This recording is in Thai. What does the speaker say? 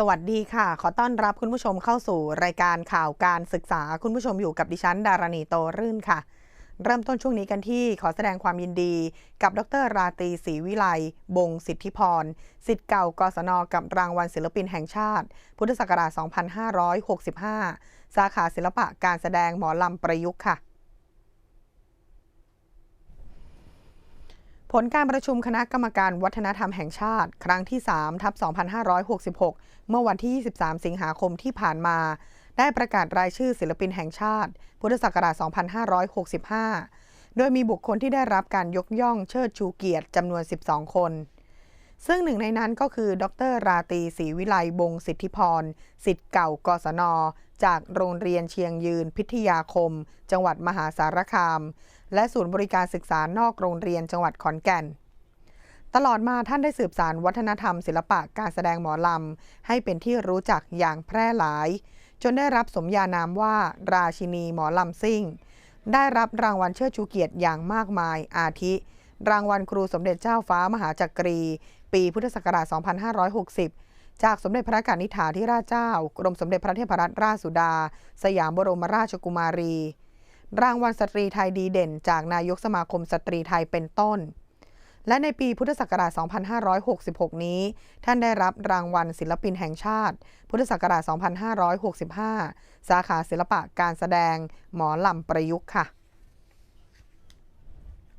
สวัสดีค่ะ ขอต้อนรับคุณผู้ชมเข้าสู่รายการข่าวการศึกษา คุณผู้ชมอยู่กับดิฉัน ดารณีโตรื่นค่ะ เริ่มต้นช่วงนี้กันที่ขอแสดงความยินดี กับดรราตรีศรีวิไลบงสิทธิพรสิทธิ์เก่ากศนกับรางวัลศิลปินแห่งชาติ พุทธศักราช 2565 สาขาศิลปะการแสดงหมอลำประยุกต์ค่ะ ลการประชุมคณะกรรมการวัฒนธรรมแห่งชาติ ครั้งที่ 3 ทับ 2566 เมื่อวันที่ 23 สิงหาคมที่ผ่านมา ได้ประกาศรายชื่อศิลปินแห่งชาติ พุทธศักราช 2565 โดยมีบุคคลที่ได้รับการยกย่องเชิดชูเกียรติจำนวน 12 คน ซึ่งหนึ่งในนั้นก็คือดรราตีศรีวิไลบงสิทธิพรสิทธิ์เก่ากศน จากโรงเรียนเชียงยืนพิทยาคม จังหวัดมหาสารคาม และศูนย์บริการศึกษานอกโรงเรียนจังหวัดขอนแก่น ตลอดมาท่านได้สืบสารวัฒนธรรมศิลปะการแสดงหมอลำ ให้เป็นที่รู้จักอย่างแพร่หลาย จนได้รับสมญานามว่า ราชินีหมอลำซิ่ง ได้รับรางวัลเชิดชูเกียรติอย่างมากมายอาทิรางวัลครูสมเด็จเจ้าฟ้ามหาจักรี ปีพุทธศักราช 2560 จากสมเด็จพระกนิษฐาธิราชเจ้า กรมสมเด็จพระเทพรัตนราชสุดา สยามบรมราชกุมารี รางวัลสตรีไทยดีเด่น จากนายกสมาคมสตรีไทยเป็นต้น และในปีพุทธศักราช 2566 นี้ ท่านได้รับรางวัลศิลปินแห่งชาติ พุทธศักราช 2565 สาขาศิลปะการแสดงหมอลำประยุกต์ค่ะ